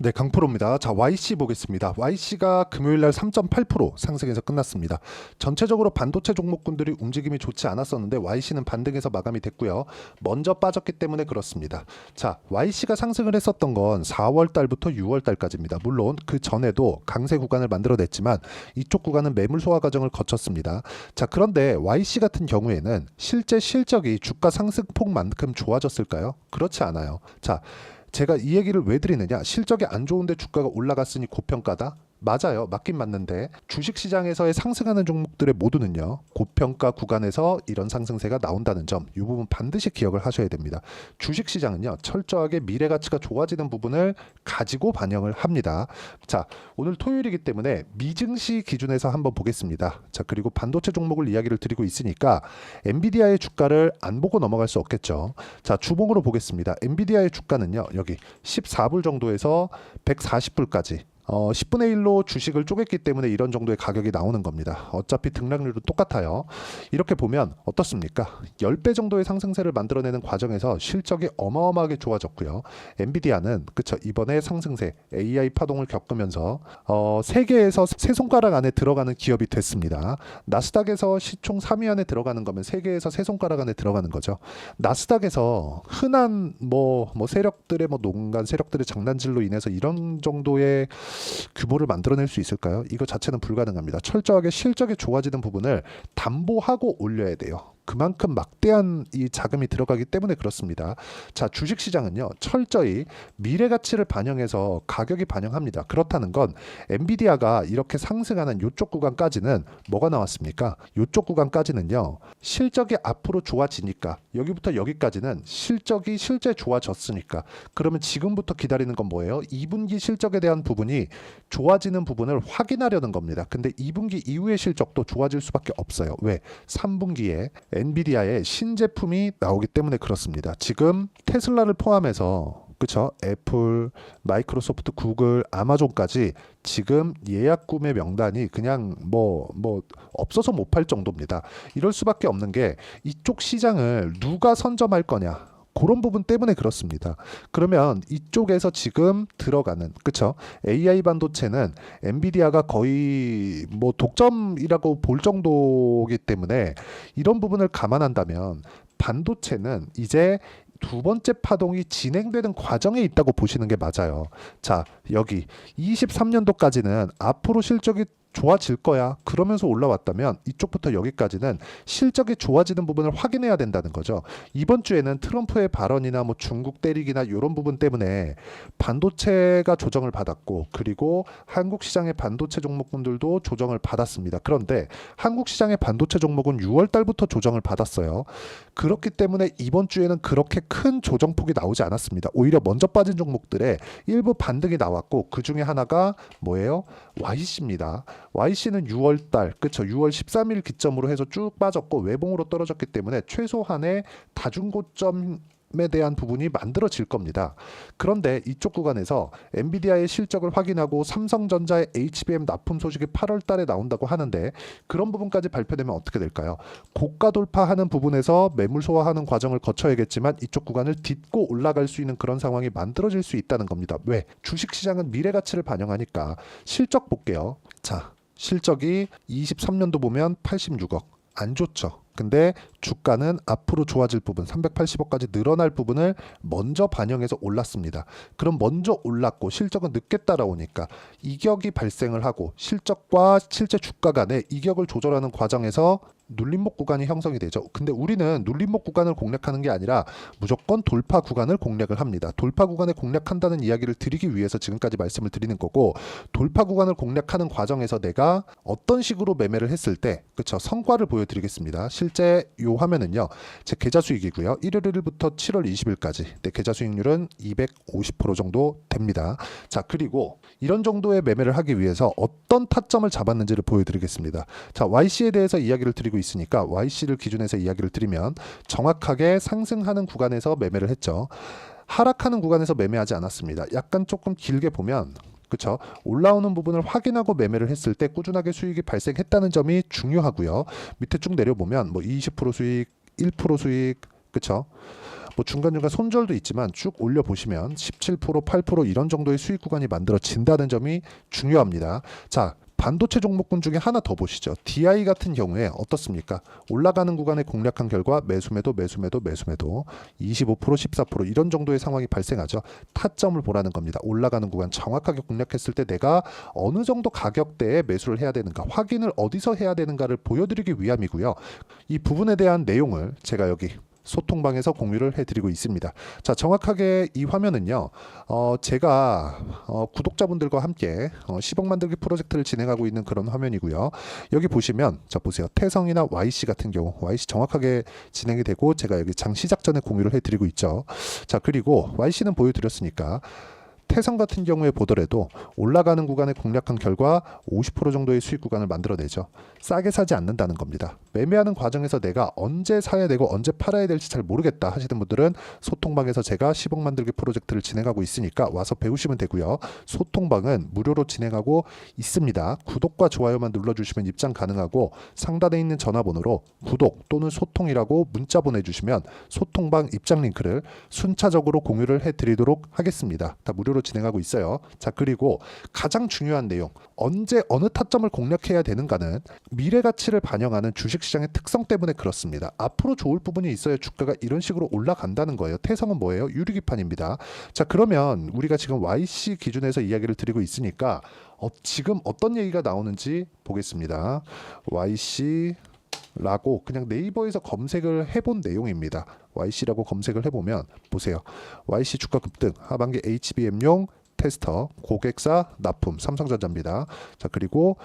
네, 강프로입니다. 자, YC 보겠습니다. YC가 금요일 날 3.8% 상승해서 끝났습니다. 전체적으로 반도체 종목군들이 움직임이 좋지 않았었는데 YC는 반등해서 마감이 됐고요. 먼저 빠졌기 때문에 그렇습니다. 자, YC가 상승을 했었던 건 4월 달부터 6월 달까지입니다. 물론 그 전에도 강세 구간을 만들어냈지만 이쪽 구간은 매물 소화 과정을 거쳤습니다. 자, 그런데 YC 같은 경우에는 실제 실적이 주가 상승폭만큼 좋아졌을까요? 그렇지 않아요. 자, 제가 이 얘기를 왜 드리느냐? 실적이 안 좋은데 주가가 올라갔으니 고평가다? 맞아요. 맞긴 맞는데 주식 시장에서의 상승하는 종목들의 모두는요. 고평가 구간에서 이런 상승세가 나온다는 점, 이 부분 반드시 기억을 하셔야 됩니다. 주식 시장은요. 철저하게 미래 가치가 좋아지는 부분을 가지고 반영을 합니다. 자, 오늘 토요일이기 때문에 미증시 기준에서 한번 보겠습니다. 자, 그리고 반도체 종목을 이야기를 드리고 있으니까 엔비디아의 주가를 안 보고 넘어갈 수 없겠죠. 자, 주봉으로 보겠습니다. 엔비디아의 주가는요. 여기 14불 정도에서 140불까지 어, 10분의 1로 주식을 쪼갰기 때문에 이런 정도의 가격이 나오는 겁니다. 어차피 등락률은 똑같아요. 이렇게 보면 어떻습니까? 10배 정도의 상승세를 만들어내는 과정에서 실적이 어마어마하게 좋아졌고요. 엔비디아는 그쵸 이번에 상승세 AI 파동을 겪으면서 어, 세계에서 세 손가락 안에 들어가는 기업이 됐습니다. 나스닥에서 시총 3위 안에 들어가는 거면 세계에서 세 손가락 안에 들어가는 거죠. 나스닥에서 흔한 뭐, 뭐 세력들의 뭐 농간 세력들의 장난질로 인해서 이런 정도의 규모를 만들어낼 수 있을까요? 이거 자체는 불가능합니다. 철저하게 실적이 좋아지는 부분을 담보하고 올려야 돼요. 그만큼 막대한 이 자금이 들어가기 때문에 그렇습니다. 자, 주식 시장은요, 철저히 미래 가치를 반영해서 가격이 반영합니다. 그렇다는 건 엔비디아가 이렇게 상승하는 요쪽 구간까지는 뭐가 나왔습니까? 요쪽 구간까지는요, 실적이 앞으로 좋아지니까 여기부터 여기까지는 실적이 실제 좋아졌으니까 그러면 지금부터 기다리는 건 뭐예요? 2분기 실적에 대한 부분이 좋아지는 부분을 확인하려는 겁니다. 근데 2분기 이후의 실적도 좋아질 수밖에 없어요. 왜? 3분기에 엔비디아의 신제품이 나오기 때문에 그렇습니다. 지금 테슬라를 포함해서 그쵸? 애플, 마이크로소프트, 구글, 아마존까지 지금 예약 구매 명단이 그냥 뭐 뭐 없어서 못 팔 정도입니다. 이럴 수밖에 없는 게 이쪽 시장을 누가 선점할 거냐? 그런 부분 때문에 그렇습니다. 그러면 이쪽에서 지금 들어가는 그쵸? AI 반도체는 엔비디아가 거의 뭐 독점이라고 볼 정도이기 때문에 이런 부분을 감안한다면 반도체는 이제 두 번째 파동이 진행되는 과정에 있다고 보시는 게 맞아요. 자, 여기 23년도까지는 앞으로 실적이 좋아질 거야. 그러면서 올라왔다면 이쪽부터 여기까지는 실적이 좋아지는 부분을 확인해야 된다는 거죠. 이번 주에는 트럼프의 발언이나 뭐 중국 때리기나 이런 부분 때문에 반도체가 조정을 받았고 그리고 한국 시장의 반도체 종목분들도 조정을 받았습니다. 그런데 한국 시장의 반도체 종목은 6월 달부터 조정을 받았어요. 그렇기 때문에 이번 주에는 그렇게 큰 조정폭이 나오지 않았습니다. 오히려 먼저 빠진 종목들의 일부 반등이 나왔고 그 중에 하나가 뭐예요? YC입니다. YC는 6월 달, 그쵸? 6월 13일 기점으로 해서 쭉 빠졌고 외봉으로 떨어졌기 때문에 최소한의 다중고점 에 대한 부분이 만들어질 겁니다. 그런데 이쪽 구간에서 엔비디아의 실적을 확인하고 삼성전자의 HBM 납품 소식이 8월 달에 나온다고 하는데 그런 부분까지 발표되면 어떻게 될까요? 고가 돌파하는 부분에서 매물 소화하는 과정을 거쳐야겠지만 이쪽 구간을 딛고 올라갈 수 있는 그런 상황이 만들어질 수 있다는 겁니다. 왜? 주식 시장은 미래 가치를 반영하니까 실적 볼게요. 자, 실적이 23년도 보면 86억. 안 좋죠. 근데 주가는 앞으로 좋아질 부분 380억까지 늘어날 부분을 먼저 반영해서 올랐습니다. 그럼 먼저 올랐고 실적은 늦게 따라오니까 이격이 발생을 하고 실적과 실제 주가 간의 이격을 조절하는 과정에서 눌림목 구간이 형성이 되죠. 근데 우리는 눌림목 구간을 공략하는 게 아니라 무조건 돌파 구간을 공략을 합니다. 돌파 구간을 공략한다는 이야기를 드리기 위해서 지금까지 말씀을 드리는 거고 돌파 구간을 공략하는 과정에서 내가 어떤 식으로 매매를 했을 때 그쵸 성과를 보여드리겠습니다. 실제 요 화면은요 제 계좌 수익이고요. 1월 1일부터 7월 20일까지 내 계좌 수익률은 250% 정도 됩니다. 자 그리고 이런 정도의 매매를 하기 위해서 어떤 타점을 잡았는지를 보여드리겠습니다. 자 YC에 대해서 이야기를 드리고 있으니까 YC를 기준해서 이야기를 드리면 정확하게 상승하는 구간에서 매매를 했죠. 하락하는 구간에서 매매하지 않았습니다. 약간 조금 길게 보면 그쵸 올라오는 부분을 확인하고 매매를 했을 때 꾸준하게 수익이 발생했다는 점이 중요하고요. 밑에 쭉 내려보면 뭐 20% 수익, 1% 수익, 그쵸 뭐 중간중간 손절도 있지만 쭉 올려 보시면 17% 8% 이런 정도의 수익 구간이 만들어진다는 점이 중요합니다. 자, 반도체 종목군 중에 하나 더 보시죠. DI 같은 경우에 어떻습니까? 올라가는 구간에 공략한 결과 매수매도 매수매도 매수매도 25% 14% 이런 정도의 상황이 발생하죠. 타점을 보라는 겁니다. 올라가는 구간 정확하게 공략했을 때 내가 어느 정도 가격대에 매수를 해야 되는가 확인을 어디서 해야 되는가를 보여드리기 위함이고요. 이 부분에 대한 내용을 제가 여기 소통방에서 공유를 해드리고 있습니다. 자, 정확하게 이 화면은요, 어, 제가 어, 구독자분들과 함께 어, 10억 만들기 프로젝트를 진행하고 있는 그런 화면이고요. 여기 보시면, 자 보세요, 태성이나 YC 같은 경우, YC 정확하게 진행이 되고 제가 여기 장 시작 전에 공유를 해드리고 있죠. 자, 그리고 YC는 보여드렸으니까. 태성 같은 경우에 보더라도 올라가는 구간에 공략한 결과 50% 정도의 수익 구간을 만들어내죠. 싸게 사지 않는다는 겁니다. 매매하는 과정에서 내가 언제 사야 되고 언제 팔아야 될지 잘 모르겠다 하시는 분들은 소통방에서 제가 10억 만들기 프로젝트를 진행하고 있으니까 와서 배우시면 되고요. 소통방은 무료로 진행하고 있습니다. 구독과 좋아요만 눌러주시면 입장 가능하고 상단에 있는 전화번호로 구독 또는 소통이라고 문자 보내주시면 소통방 입장 링크를 순차적으로 공유를 해드리도록 하겠습니다. 다 무료로 진행하고 있어요. 자 그리고 가장 중요한 내용 언제 어느 타점을 공략해야 되는가는 미래 가치를 반영하는 주식 시장의 특성 때문에 그렇습니다. 앞으로 좋을 부분이 있어야 주가가 이런 식으로 올라간다는 거예요. 태성은 뭐예요? 유리기판입니다. 자 그러면 우리가 지금 YC 기준에서 이야기를 드리고 있으니까 어, 지금 어떤 얘기가 나오는지 보겠습니다. YC 라고 그냥 네이버에서 검색을 해본 내용입니다. YC라고 검색을 해보면 보세요. YC 주가 급등 하반기 HBM용 테스터 고객사 납품 삼성전자입니다. 자 그리고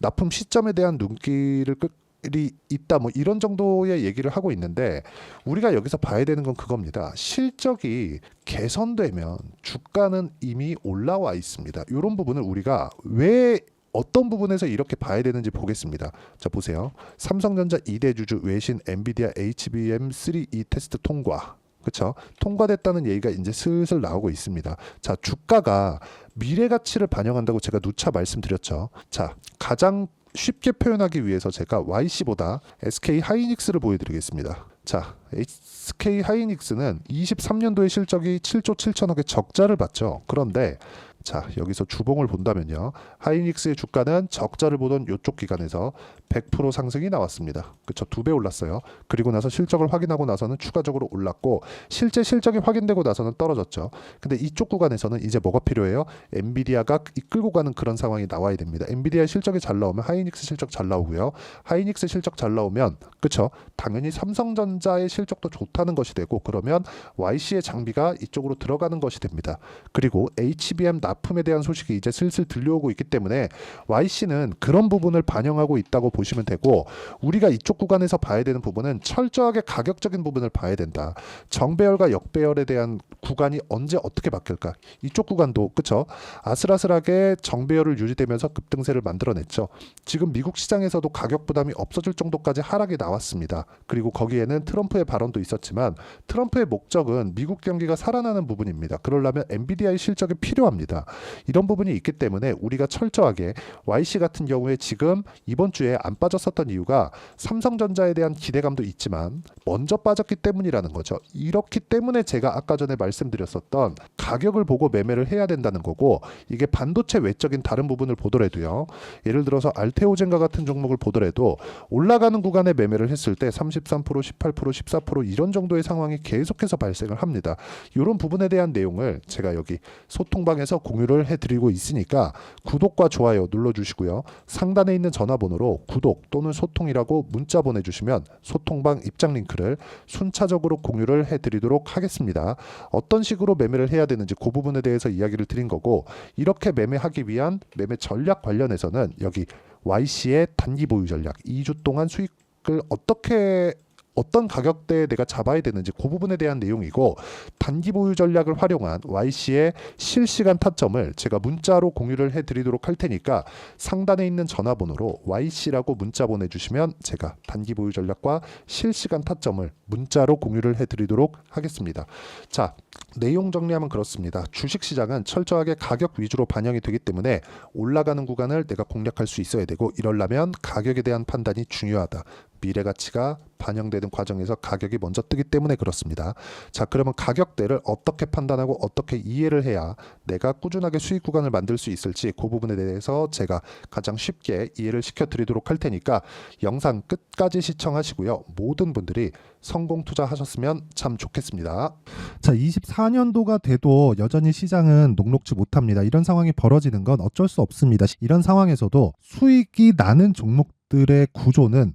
납품 시점에 대한 눈길을 끌이 있다 뭐 이런 정도의 얘기를 하고 있는데 우리가 여기서 봐야 되는 건 그겁니다. 실적이 개선되면 주가는 이미 올라와 있습니다. 이런 부분을 우리가 왜 어떤 부분에서 이렇게 봐야 되는지 보겠습니다. 자 보세요. 삼성전자 2대 주주 외신 엔비디아 HBM3E 테스트 통과. 그렇죠? 통과됐다는 얘기가 이제 슬슬 나오고 있습니다. 자, 주가가 미래 가치를 반영한다고 제가 누차 말씀드렸죠. 자, 가장 쉽게 표현하기 위해서 제가 YC보다 SK 하이닉스를 보여드리겠습니다. 자, SK 하이닉스는 23년도의 실적이 7조 7천억의 적자를 봤죠. 그런데 자 여기서 주봉을 본다면요. 하이닉스의 주가는 적자를 보던 이쪽 기간에서 100% 상승이 나왔습니다. 그쵸? 두 배 올랐어요. 그리고 나서 실적을 확인하고 나서는 추가적으로 올랐고 실제 실적이 확인되고 나서는 떨어졌죠. 근데 이쪽 구간에서는 이제 뭐가 필요해요? 엔비디아가 이끌고 가는 그런 상황이 나와야 됩니다. 엔비디아 실적이 잘 나오면 하이닉스 실적 잘 나오고요. 하이닉스 실적 잘 나오면 그쵸? 당연히 삼성전자의 실적도 좋다는 것이 되고 그러면 YC의 장비가 이쪽으로 들어가는 것이 됩니다. 그리고 HBM 납품에 대한 소식이 이제 슬슬 들려오고 있기 때문에 YC는 그런 부분을 반영하고 있다고 보시면 되고 우리가 이쪽 구간에서 봐야 되는 부분은 철저하게 가격적인 부분을 봐야 된다. 정배열과 역배열에 대한 구간이 언제 어떻게 바뀔까? 이쪽 구간도 그쵸? 아슬아슬하게 정배열을 유지되면서 급등세를 만들어냈죠. 지금 미국 시장에서도 가격 부담이 없어질 정도까지 하락이 나왔습니다. 그리고 거기에는 트럼프의 발언도 있었지만 트럼프의 목적은 미국 경기가 살아나는 부분입니다. 그러려면 엔비디아의 실적이 필요합니다. 이런 부분이 있기 때문에 우리가 철저하게 YC 같은 경우에 지금 이번 주에 안 빠졌었던 이유가 삼성전자에 대한 기대감도 있지만 먼저 빠졌기 때문이라는 거죠. 이렇기 때문에 제가 아까 전에 말씀드렸었던 가격을 보고 매매를 해야 된다는 거고 이게 반도체 외적인 다른 부분을 보더라도요. 예를 들어서 알테오젠과 같은 종목을 보더라도 올라가는 구간에 매매를 했을 때 33%, 18%, 14% 이런 정도의 상황이 계속해서 발생을 합니다. 이런 부분에 대한 내용을 제가 여기 소통방에서 공 유를 해드리고 있으니까 구독과 좋아요 눌러주시고요. 상단에 있는 전화번호로 구독 또는 소통이라고 문자 보내주시면 소통방 입장 링크를 순차적으로 공유를 해드리도록 하겠습니다. 어떤 식으로 매매를 해야 되는지 그 부분에 대해서 이야기를 드린 거고 이렇게 매매하기 위한 매매 전략 관련해서는 여기 YC의 단기 보유 전략 2주 동안 수익을 어떻게 어떤 가격대에 내가 잡아야 되는지 그 부분에 대한 내용이고 단기 보유 전략을 활용한 YC의 실시간 타점을 제가 문자로 공유를 해드리도록 할 테니까 상단에 있는 전화번호로 YC라고 문자 보내주시면 제가 단기 보유 전략과 실시간 타점을 문자로 공유를 해드리도록 하겠습니다. 자 내용 정리하면 그렇습니다. 주식 시장은 철저하게 가격 위주로 반영이 되기 때문에 올라가는 구간을 내가 공략할 수 있어야 되고 이러려면 가격에 대한 판단이 중요하다. 미래 가치가 반영되는 과정에서 가격이 먼저 뜨기 때문에 그렇습니다. 자, 그러면 가격대를 어떻게 판단하고 어떻게 이해를 해야 내가 꾸준하게 수익 구간을 만들 수 있을지 그 부분에 대해서 제가 가장 쉽게 이해를 시켜 드리도록 할 테니까 영상 끝까지 시청하시고요. 모든 분들이 성공 투자하셨으면 참 좋겠습니다. 자, 24년도가 돼도 여전히 시장은 녹록지 못합니다. 이런 상황이 벌어지는 건 어쩔 수 없습니다. 이런 상황에서도 수익이 나는 종목들의 구조는